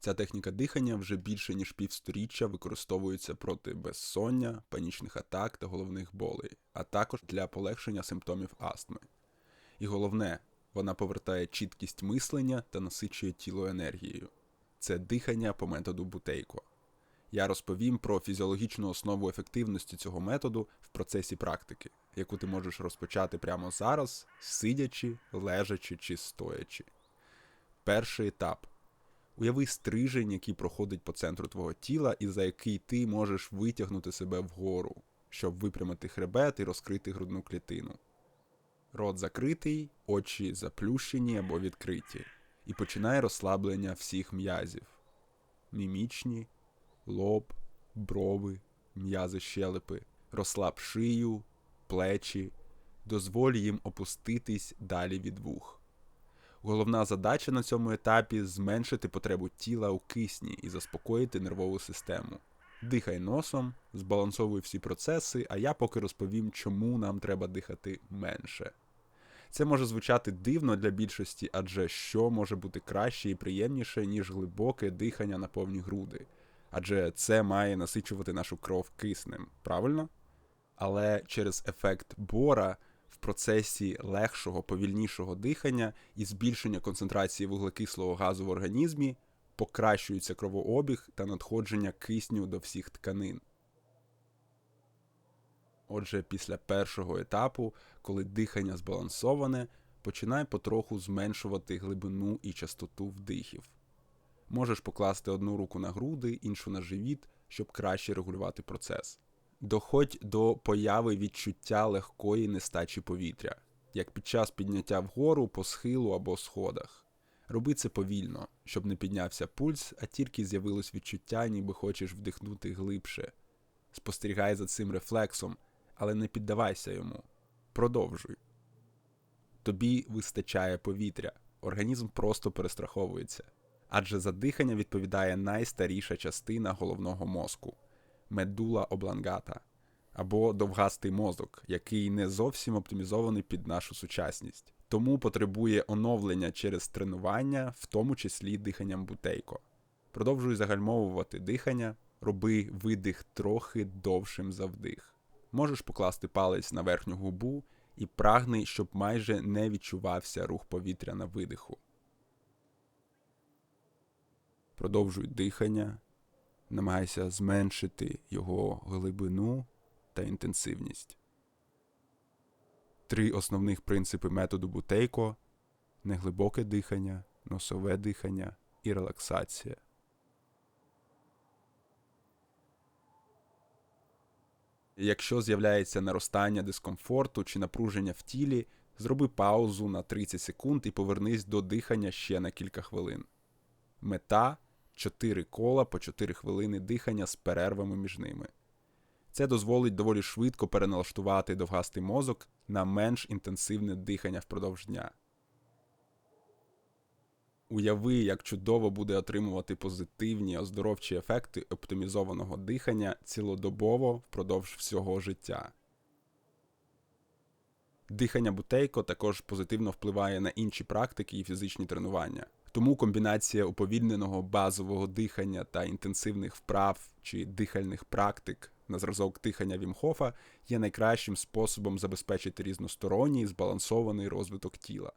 Ця техніка дихання вже більше ніж півсторіччя використовується проти безсоння, панічних атак та головних болей, а також для полегшення симптомів астми. І головне, вона повертає чіткість мислення та насичує тіло енергією. Це дихання по методу Бутейко. Я розповім про фізіологічну основу ефективності цього методу в процесі практики, яку ти можеш розпочати прямо зараз, сидячи, лежачи чи стоячи. Перший етап. Уяви стрижень, який проходить по центру твого тіла, і за який ти можеш витягнути себе вгору, щоб випрямити хребет і розкрити грудну клітину. Рот закритий, очі заплющені або відкриті, і починає розслаблення всіх м'язів: мімічні, лоб, брови, м'язи щелепи, розслаб шию, плечі, дозволь їм опуститись далі від вух. Головна задача на цьому етапі зменшити потребу тіла у кисні і заспокоїти нервову систему. Дихай носом, збалансовуй всі процеси, а я поки розповім, чому нам треба дихати менше. Це може звучати дивно для більшості, адже що може бути краще і приємніше, ніж глибоке дихання на повні груди, адже це має насичувати нашу кров киснем, правильно? Але через ефект бора в процесі легшого, повільнішого дихання і збільшення концентрації вуглекислого газу в організмі покращується кровообіг та надходження кисню до всіх тканин. Отже, після першого етапу, коли дихання збалансоване, починай потроху зменшувати глибину і частоту вдихів. Можеш покласти одну руку на груди, іншу на живіт, щоб краще регулювати процес. Доходь до появи відчуття легкої нестачі повітря, як під час підняття вгору по схилу або сходах. Роби це повільно, щоб не піднявся пульс, а тільки з'явилось відчуття, ніби хочеш вдихнути глибше. Спостерігай за цим рефлексом, але не піддавайся йому. Продовжуй. Тобі вистачає повітря, організм просто перестраховується. Адже за дихання відповідає найстаріша частина головного мозку медула облангата або довгастий мозок, який не зовсім оптимізований під нашу сучасність, тому потребує оновлення через тренування, в тому числі диханням бутейко. Продовжуй загальмовувати дихання, роби видих трохи довшим за вдих. Можеш покласти палець на верхню губу і прагни, щоб майже не відчувався рух повітря на видиху. Продовжуй дихання, намагайся зменшити його глибину та інтенсивність. Три основних принципи методу Бутейко неглибоке дихання, носове дихання і релаксація. Якщо з'являється наростання дискомфорту чи напруження в тілі, зроби паузу на 30 секунд і повернись до дихання ще на кілька хвилин. Мета 4 кола по 4 хвилини дихання з перервами між ними. Це дозволить доволі швидко переналаштувати довгастий мозок на менш інтенсивне дихання впродовж дня. Уяви, як чудово буде отримувати позитивні оздоровчі ефекти оптимізованого дихання цілодобово впродовж всього життя. Дихання бутейко також позитивно впливає на інші практики і фізичні тренування. Тому комбінація уповільненого базового дихання та інтенсивних вправ чи дихальних практик на зразок дихання Вімхофа є найкращим способом забезпечити різносторонній збалансований розвиток тіла.